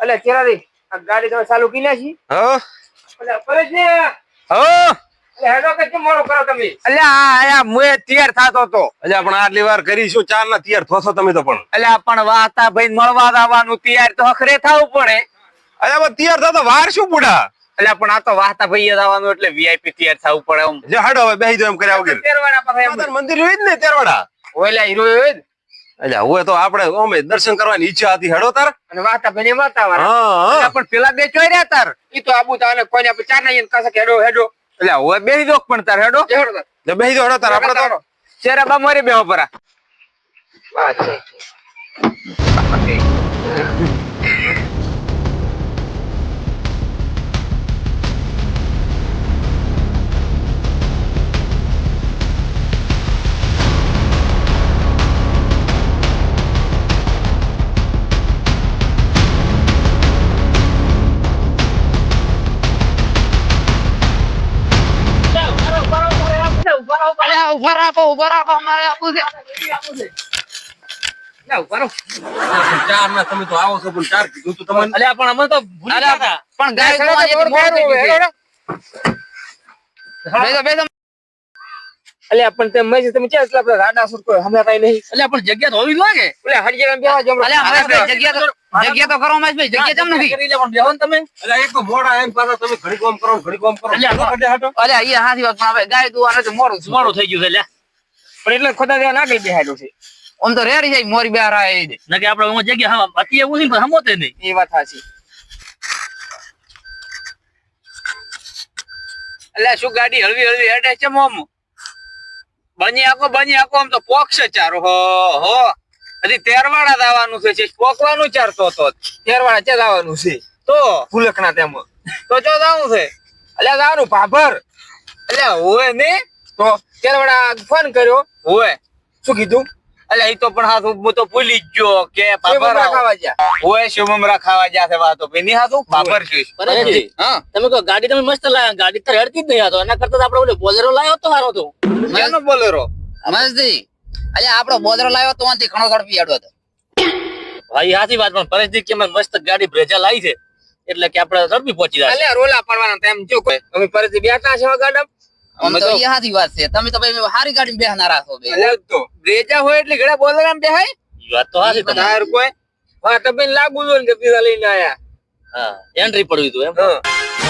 એટલે ચેરારી આ ગાડી તમે ચાલુ કી નાખી. હો? અલે પરેશ ને હો? એટલે હેડો કે કેમ મોડો કરો તમે? એટલે આયા મુએ તૈયાર થાતો તો. પણ આટલી વાર કરીશું ચાર ના તૈયાર થશો તમે તો પણ. એટલે પણ વાતા ભાઈ મળવા આવવાનું તૈયાર તો હખરે થવું પડે. અરે પણ તૈયાર થતો વાર શું બુડા એટલે પણ આ તો વાતા ભાઈ આવવાનું એટલે વીઆઈપી તૈયાર થવું પડે એમ. જે હાડો હવે બેહી એમ કર્યા વગર તેરવાડા પાસે મંદિર હોય જ ને તેરવાડા ઓલા હીરો હોય જ. એટલે હવે તો આપણે અમે દર્શન કરવાની ઈચ્છા હતી હેડો તાર. અને વાતા ભાઈ વાતા વાળા. હા પણ પેલા બે ચોઈ રહ્યા તાર. ઈ તો આબુ તાને કોઈને આપણે ચાર નહીં કાસે હેડો હેડો. એટલે હવે બેહી દો પણ તાર હેડો. હેડો બેહી જાવ હેડો તાર આપણે તો ચેરા બા મરી બેહો પરા. વાત છે. ના, ઊભા રહો. ચાર ના તમે તો આવો છો પણ ચાર કીધું તું તમને અલ્યા પણ અમે તો ભૂલી ગયા હતા. પણ ગાય હેડો, જોવાની હેડો, હતી, મોડું થઈ હેડો, ગયું હેડો. છે. બેસો, બેસો. અલ્યા પણ તમે મેં તમે ચાર એટલા બધા રાડા સુર કોઈ હમણાં કઈ નહીં અલ્યા પણ જગ્યા તો હોવી જોઈએ ને. ઓલા હરિજન બેવા જો અલ્યા મહેશભાઈ, જગ્યા તો જગ્યા તો કરો મહેશભાઈ, જગ્યા કેમ નથી કરી લે પણ બેહો ને તમે એટલે એક તો મોડા એમ પાછા તમે ઘડી કોમ કરો ઘડી કોમ કરો અલ્યા, હાડો, હાડો. અલ્યા ઈ હાથી વાત પણ હવે ગાય દુવાને તો મોડું થયું. મોડું થઈ ગયું છે લ્યા પણ એટલે ખોદા દેવા નાગલ બેહાડ્યો છે. આમ તો રેડી જાય મોરી બહાર આવે નકે આપણે એમાં જગ્યા હા બાકી એવું નહીં પણ હમોતે નહીં. એ વાત સાચી એટલે શું ગાડી હળવી હળવી હેડે છે મોમ? બની આકો બની આકો આમ તો પોક્ષ ચારો. હો હો. હજી તેરવાડા દાવાનું છે પોકવાનું ચારતો તો તેરવાડા ચે દાવાનું છે? તો? ફુલકના તેમ. તો જો દાવું છે. અલ્યા જવાનું ભાભર. એટલે હોય ને તો? તેરવાડા ફોન કર્યો. હોય શું કીધું? એટલે એ તો પણ હાથ હું તો ભૂલી જ ગયો કે પાપર ખાવા હોય શુભમરા ખાવા જાશે વાતો. પેની હાથું પાપર છે હા. તમે કહો ગાડી તમે મસ્ત લાયા. ગાડી તો હેડતી જ નહીં હતો એના કરતા તો આપણે ઓલો બોલેરો લાયો તો સારો તો. કેનો બોલેરો? મસ્તી અલ્યા આપણો બોલેરો લાવ્યો તો આથી ઘણો ઝડપી હેડો હતો ભાઈ હાથી વાત પણ પરેશજી કે મસ્ત ગાડી બ્રેજા લાવી છે? એટલે કે આપણે ઝડપી પહોંચી જાય અલ્યા રોલા પડવાના ટાઈમ જો કોઈ. અમે પરેશજી બેઠા છે ગાડમ. અમે તો હાથી વાત છે. તમે તો ભાઈ હારી ગાડી બેહનારા છો બે. અલ્યા તો. બ્રેજા હોય એટલે બોલે બોલેરામ બેહાય. ઈ વાત તો સાચી તમે હાર કોઈ. હા તમે લાગુ જો ને કે પીઝા લઈને આયા. હા એન્ટ્રી પડવી તો એમ? હા.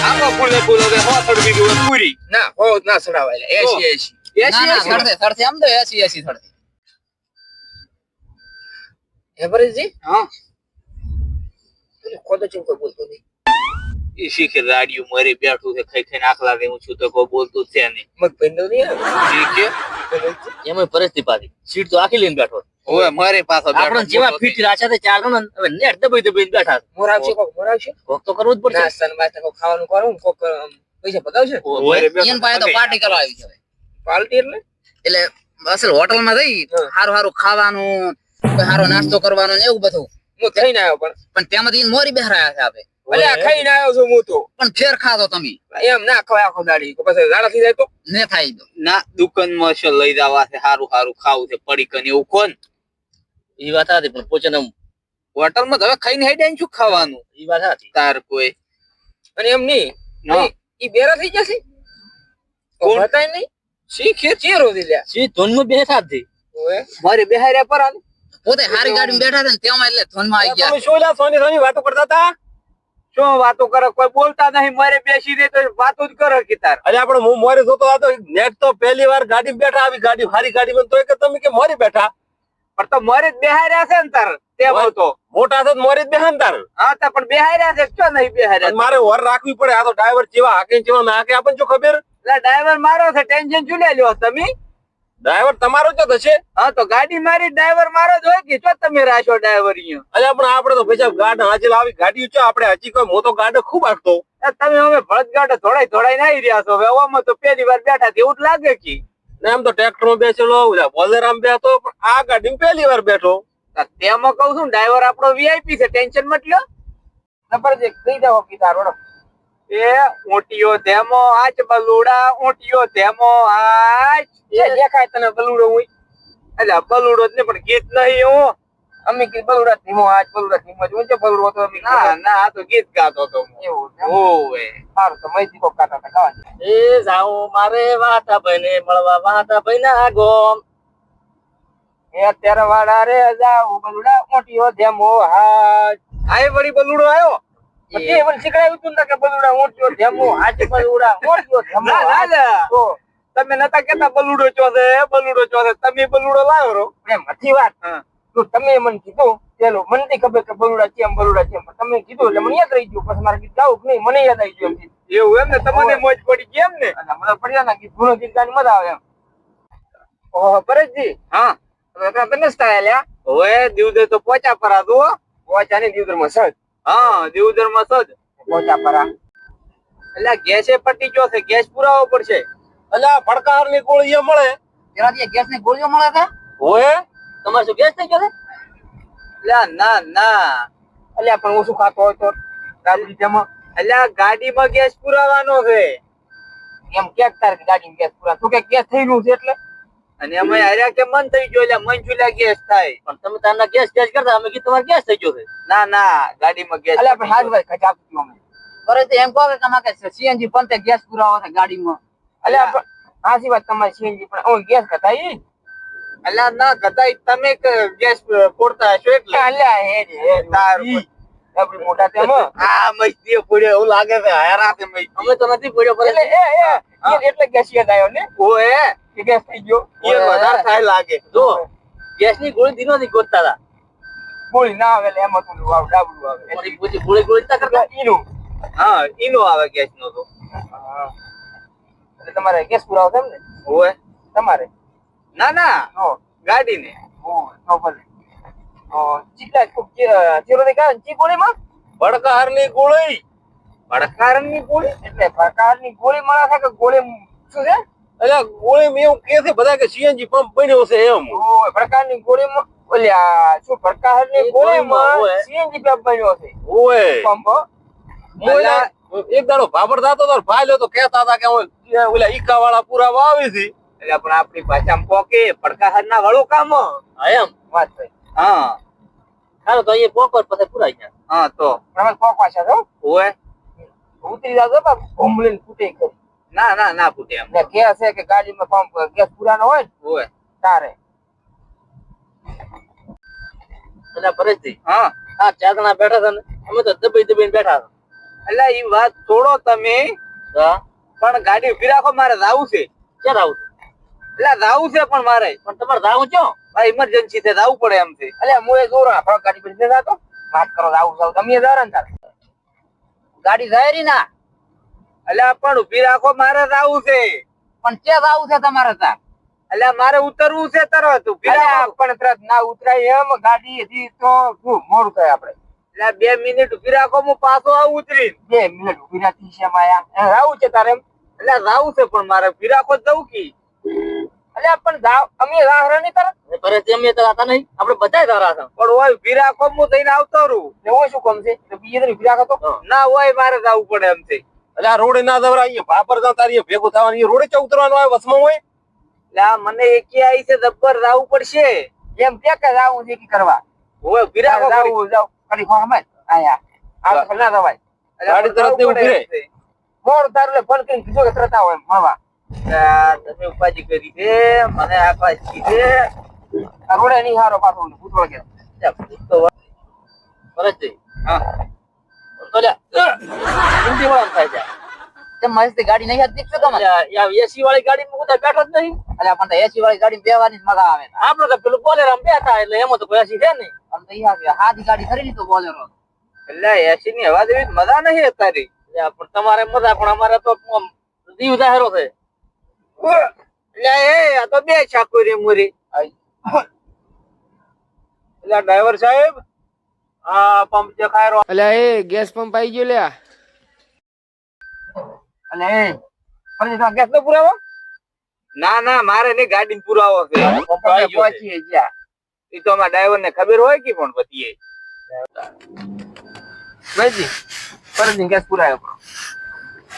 આમાં ફૂલે ફૂલો કે હો થડવી ગયું પૂરી. ના હો ના સડાવાય એસી એસી. ના એસી એસી. સડતે સડતે આમ તો એસી એસી સડતે હે પરેશજી? હા. ચીમ કોઈ બોલતો નહીં. ઈ શીખે રાડિયું મરી બેઠું છે ખાઈ ખાઈને આખલા હું છું તો કોઈ બોલતું છે નહીં. મગ ભેંડો નહીં એમાં પરિસ્થિતિ પાછી. સીટ તો આખી લઈને બેઠો ઓય મારે પાછો બેઠો આપણે જેવા ફીટ રાચા તે ચાલો ને હવે નેટ દબાઈ દબાઈને બેઠા મોર આવશે કોક મોર આવશે? કોક તો કરવું જ પડશે. નાસ્તા ને બાસ્તા કોક ખાવાનું કરું કોક પૈસા પતાવશે? ઓય, એન પાસે તો પાર્ટી કરવા આવી છે પાર્ટી એટલે? એટલે અસલ હોટલમાં જઈ. સારું સારું ખાવાનું સારો નાસ્તો કરવાનો ને એવું બધું. હું થઈને આવ્યો પણ. પણ તેમાંથી મોરી બેહરાયા છે આપે. અલ્યા ખાઈને આવ્યો છું હું તો. પણ ફેર ખાધો તમે. એમ ના ખવાય આખો દાડી. પછી ઝાડા થઈ જાય તો? ને થાય તો. ના દુકાનમાં છે લઈ જવા છે સારું સારું ખાવું છે પડીકન એવું કોણ? એ વાત હતી પણ પોચે ને હોટલમાં હવે ખાઈને હેડે શું ખાવાનું? એ વાત હતી. તાર કોઈ. અને એમ નહીં એ ઈ બેરા થઈ જશે? કોણ? બતાય નહીં. શીખે ખેરથી લ્યા? સી ધૂનમાં બેઠા જ હતી થી મારે બેહાર્યા પરા આને. પોતે હારી ગાડી બેઠા હતા ને તેમાં એટલે ધોનમાં આવી ગયા. શું લ્યા સોની સોની વાતો કરતા હતા? શું વાતો કરે કોઈ બોલતા નહીં મારે બેસી રહે તો વાતો જ કરે કિતાર અરે આપણે હું મોરે જોતો હતો નેટ તો પહેલી વાર ગાડી બેઠા આવી ગાડી હારી ગાડી બન તો કે તમે કે મોરી બેઠા? પણ તો મારે જ બેહાર્યા છે ને તાર તે ભાવ તો મોટા છે તો મોરી જ બેહાન તાર? હા તો પણ બેહાર્યા છે ક્યાં નહીં બેહાર્યા? મારે વર રાખવી પડે આ તો ડ્રાઈવર ચેવા હાકે ચેવા ના હાકે આપણને જો ખબર? ડ્રાઈવર મારો છે ટેન્શન ચૂલે લ્યો તમે? ડ્રાઈવર તમારો જ થશે. હા તો ગાડી મારી ડ્રાઈવર મારો જ હોય કે છો તમે રાખ્યો ડ્રાઈવર અહીંયા? અરે પણ આપણે તો પૈસા ગાડ હાજર આવી ગાડી છો આપણે હજી કોઈ મોટો ગાડ ખૂબ આખતો તમે હવે ભળત ગાડો ધોડાઈ થોડાઈ આવી રહ્યા છો. હવે આમાં તો પહેલી વાર બેઠા એવું જ લાગે કે ને એમ તો ટ્રેક્ટરમાં બેસેલો બોલેરામ બેઠો પણ આ ગાડી પહેલી વાર બેઠો. તેમાં કહું છું ડ્રાઈવર આપણો વીઆઈપી છે ટેન્શન મતલ્યો નંબર જે કહી દો કે તારો એ ઊંટીયો ધેમો આચ બલુડા ઊંટીયો ધેમો આજ. એ દેખાય તને બલુડો હોય એટલે બલુડો જ ને પણ ગીત નહીં હું. અમે કીધું બલુડા ધીમો આજ બલુડા ધીમો જ ઊંચો બલુડો તો અમે ના ના આ તો ગીત ગાતો તો એવું ઓવે સારું તો મૈથી દીકો કાતા તા ગાવા. એ જાઓ મારે વાતા બને મળવા વાતા બના ગોમ. એ અત્યારે વાડા રે જાઉં બલુડા ઊંટીઓ ધેમો હાજ આય વળી બલુડો આવ્યો ને કે બલુડા ધેમો બલુડા ધેમો ના ના. ના. તો. તમે નતા કેતા બલુડો ચોસે બલુડો ચોસે તમે બલુડો લાવ્યો રો હતી વાત. તો તમે મને કીધું ચેલો મને નથી ખબર કે બલુડા એમ બલુડા છે તમે કીધું એટલે મને યાદ રહી ગયું. પછી મારે ગીત ગાવું નહીં મને યાદ આવી ગયું. એવું એમ ને? તમને મોજ પડી ગઈ એમ ને? મને પડ્યા ના ગીત જૂનું ગીત ગાવાની મજા આવે એમ. ઓહો પરેશજી હા. તમે તને સ્ટાઇલ યા હવે દિવદર તો પોચા પરા દો પહોંચાની દીવદરમાં સજ હા દિવદરમાં સજ પોચા પરા. એટલે ગેસે પટી ગયો છે ગેસ પુરાવો પડશે. એટલે ભડકારની ગોળીઓ મળે. જે ગેસની ગોળીઓ મળે છે હોય તમારે શું ગેસ થઈ ગયો છે? એટલે ના ના. અલ્યા પણ ઓછું ખાતો હોય તો? તેમાં એટલે આ ગાડીમાં ગેસ પુરાવાનો છે. એમ કે તાર ગાડી ગેસ પૂરા તું કે ગેસ થઈ ગયું છે એટલે? અને અમે હાર્યા કે મન થઈ ગયો એટલે મન ચૂલ્યા ગેસ થાય. પણ તમે તારના ગેસ ગેસ કરતા અમે કીધું તમારે ગેસ થઈ ગયો છે. ના ના ગાડીમાં ગેસ અલ્યા પણ હાજભાઈ ખચાપ થયું અમે. કરે તો એમ કહો કે તમારે સીએનજી પણ તે ગેસ પુરાવો છે ગાડીમાં. અલ્યા પણ હાચી વાત તમારી સીએનજી પણ ઓય ગેસ કથા ઈ એટલે ના કદાચ તમે ક- ગેસ ફોડતા હશો એટલે. અલ્યા હે રે હે તાર ઈ. આપણી મોટા તેમાં આ મસ્તી પડ્યો એવું લાગે છે હેરા તે મસ્તી અમે તો નથી પડ્યો પર એટલે એ એ એ એટલે ગેસ યાદ આવ્યો ને? ઓએ કે ગેસ થઈ ગયો. એ વધારે થાય લાગે. જો ગેસની ગોળી દિનો થી ગોતતા હતા ગોળી ના આવે એટલે એમાં થોડું આવે ડાબડું આવે. પછી પછી ગોળી ગોળી ના કરતા? એટલે હા ઈનો આવે ગેસ નો તો એટલે તમારે ગેસ પુરાવો છે ને? તમારે? ના ના. હો. તો ભલે. ઓ ચીરો દે કા ચી ગોળીમાં? ભડકારની ગોળી. ભડકારણની ગોળી? એટલે ભડકારની ગોળી મળે છે કે ગોળી શું છે? એટલે ગોળી મેં એવું કે છે બધા કે સીએનજી પંપ બન્યો છે એમ. ઓ પ્રકારની ગોળીમાં ઓલ્યા શું પ્રકારની ગોળીમાં સીએનજી પંપ બન્યો છે. ઓય. પંપ એક દાડો ભાભર થતો તો ભાઈ લો તો કહેતા હતા કે ઓલા ઈકા વાળા પુરાવા આવી હતી. એટલે પણ આપણી ભાષામાં પોકે ભડકાહર ના વાળું કામ. હા એમ? વાત થઈ. હા. હાલો તો અહીંયા પોકર પછી પુરાઈ ગયા. હા તો. તમે પોકવા છે ઓએ ઉતરી જાવ બાપ. ભૂમલીને ફૂટે કરી. ના ના ના ફૂટે એમ. એટલે કે છે કે ગાડીમાં પંપ ગેસ પુરાનો હોય ને હોય. તારે. એટલે પરેશજી હા. હા ચાર બેઠા હતા ને અમે તો દબાઈ દબાઈને બેઠા હતા એટલે એ વાત છોડો તમે. હા. પણ ગાડી ઊભી રાખો મારે જાવું છે. ક્યારે આવું એટલે જાવું છે પણ મારે. પણ તમારે જાવું છો ભાઈ ઇમરજન્સી છે જાવું પડે એમ છે. એટલે હું એ જોરા ગાડી પછી નથી વાત કરો આવું જાવ તમે જારા ને તારે. ગાડી જાય ના. એટલે પણ ઊભી રાખો મારે જાવું છે. પણ ચેક આવું છે તમારે ત્યાં? એટલે મારે ઉતરવું છે તરત ઊભી રાખો. પણ તરત ના ઉતરાય એમ ગાડી હજી તો શું મોડું થાય આપડે એટલે બે મિનિટ ઊભી રાખો હું પાછો આવું ઉતરી બે મિનિટ ઊભી રાખી છે માયા રાવું છે તારે એમ? એટલે રાવું છે પણ મારે ઊભી રાખો જવું કી. એટલે પણ જાવ અમે રાહ નહીં તરત? પરેશજી અમે તો હતા નહીં. આપણે બધા તારા હતા પણ હોય ઊભી રાખો હું થઈને આવતો રહું. એવું હું શું કામ છે? તો બીજે ઊભી રાખો તો? ના હોય મારે જવું પડે એમ છે. એટલે આ રોડે ના દવરા અહીંયા ભાપર જા તારી ભેગું થવાનું અહીંયા રોડે ચા ઉતરવાનું આવે વસમાં હોય? એટલે આ મને એકી આવી છે દબ્બર રાવું પડશે. એમ કે કે રાવું છે કે કરવા. હોય ઊભી રાવું જાવ કરી ખો અમે આયા આ તો ના દવાય ગાડી તરત ને ઊભી એમ છે. તારું લે ફોન કરીને કીધું કે તરત આવો એમ મળવા. તમે ઉપાજી કરી છે. મને આ છે આ રોડે નહીં હારો પાછો ભૂતોળ કે એટલે ભૂત તો હા. તો હિન્દી વાળા થાય છે. ગાડી નહીં એસી વાળી ગાડીમાં બધા બેઠો જ નહીં. એટલે પણ એસી વાળી ગાડી બેવાની મજા આવે આપણે તો પેલું બોલેર બેઠા એટલે એમાં તો કોઈ એસી છે નહીં. અને તો ઈ હાથી ગાડી ખરીદી તો બોલેરો. એટલે એસી ની હવા જેવી મજા નહીં અત્યારે. પણ તમારે મજા પણ અમારે તો દીવ જાહેરો છે. એટલે એ આ તો બે છાકુરી મુરી. એટલે ડ્રાઈવર સાહેબ પંપ દેખાય એટલે એ ગેસ પંપ આવી ગયો લ્યા. ફરી ગેસ નો પુરાવો? ના ના મારે નહીં ગાડી પુરાવો છે. પહોંચીએ ગયા એ તો અમારા ડ્રાઈવર ને ખબર હોય કે પણ બધી ભાઈજી ફરી ગેસ પુરાયો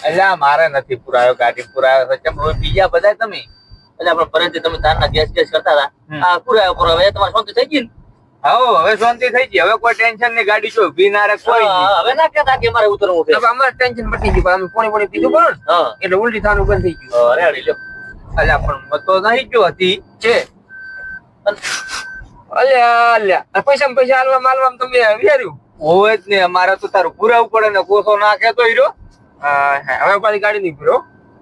એટલે મારે નથી પુરાયો ગાડી પુરાયો છે. કેમ હવે બીજા બધા તમે? એટલે આપણે પરેશજી તમે તારના ગેસ ગેસ કરતા હતા. આ પુરાયો પુરાવો એ તમારે શાંતિ થઈ ગઈ ને? હાઓ હવે શાંતિ થઈ ગઈ. હવે કોઈ ટેન્શન નહીં ગાડી જો ઊભી ના રાખે કોઈ હવે ના કહેતા કે મારે ઉતરવું છે. હવે અમારે ટેન્શન પટી ગયું. અમે પોણી પોણી પીધું પણ એટલે ઉલટી થવાનું બંધ થઈ ગયું. અરે રેડી લે અલ્યા પણ મતો નહીં ગયો હતી. છે. અલ્યા અલ્યા. પૈસા પૈસા હાલવા માલવા તમે વિચાર્યું હોય જ ને. અમારે તો તારું પુરાવું પડે ને. કોસો ના કહેતો હીરો. હવે પાછી ગાડી નહીં પૂરો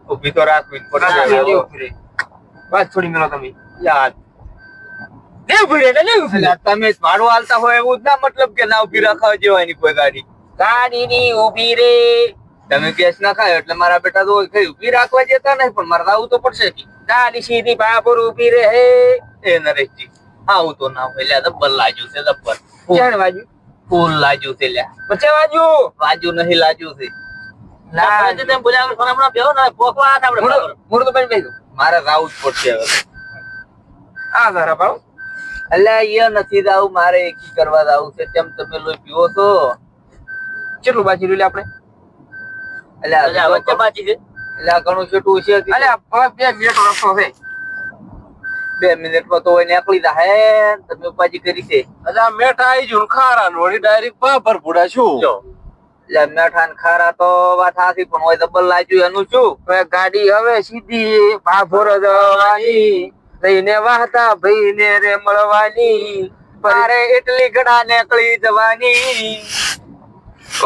ઊભી તો રાખવી વાત છોડી મેળો તમે. યાદ. ફીરે એટલે નહીં ફીરે તમે ભાડું હાલતા હોય એવું જ ના મતલબ કે ના ઊભી રાખવા જેવાની કોઈ ગાડી. ગાડીની ઊભી રે. તમે કેસ ના ખાય એટલે મારા બેટા તો કઈ ઊભી રાખવા જતા નહીં પણ મારે આવું તો પડશે ગાડી સીધી બાપુર ઊભી રે હે એ નરેશજી આવું તો ના હોય. લ્યા દબ્બર લાજુ છે દબ્બર. ક્યાં વાજુ ફૂલ લાજુ છે લ્યા. પછી વાજુ વાજુ નહીં લાજુ છે. મારે રાઉટ જ પડશે હવે. આ ધારા પાડો એટલે એ નથી રાવું મારે એકી કરવા રાવું છે. તેમ તમે લોહી પીવો છો? કેટલું બાકી રહ્યું આપણે? એટલે એટલે વચ્ચે બાકી છે. એટલે ઘણું છૂટું છે બે મિનિટ રસ્તો છે. બે મિનિટમાં તો હોય નીકળી જાય તમે ઉપાજી કરી છે. એટલે મેઠા આવી જુ ખારા નો વળી ડાયરેક્ટ પૂડા શું જો. એટલે મેઠા ને ખારા તો વાત હાથી પણ હોય ડબલ લાજ્યું એનું શું? હવે ગાડી હવે સીધી ભાભોર જવાની લઈને વાહતા ભાઈ ને રે મળવાની. મારે એટલી ઘડા નીકળી જવાની.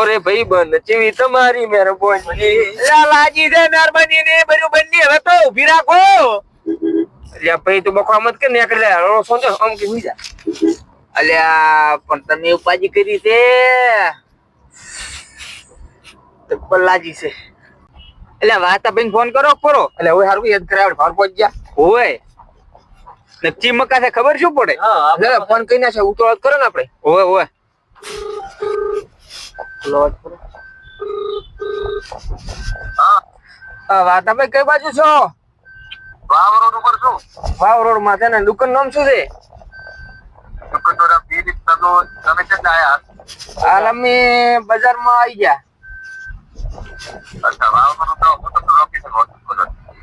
અરે ભાઈ બંધ ચીવી તમારી મહેરબાની. લાલાજી દે મહેરબાની ને બરું બંને હવે તો ઊભી રાખો. અલ્યા ભાઈ તું બખવા મત કે નીકળી હળો સોચો આમ કે હુઈ જા? અલ્યા પણ તમે ઉપાજી કરી છે. ડબલ લાજી છે. એટલે વાતા ભાઈ ફોન કરો કરો એટલે હવે સારું યાદ કરાવડ ભાર પહોંચ ગયા હોય નક્કી મકા છે ખબર શું પડે? એટલે ફોન કઈ નાખે ઉતોળત કરો ને આપણે. ઓવે ઓવે. હા. વાતાભાઈ કઈ બાજુ છો? વાવ રોડ ઉપર છું. વાવ રોડમાં છે ને દુકાન નામ શું છે? તમે આયા? હાલ અમે બજારમાં આવી ગયા. અચ્છા વાવ રોડ તો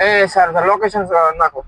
એ સર લોકેશન નાખો.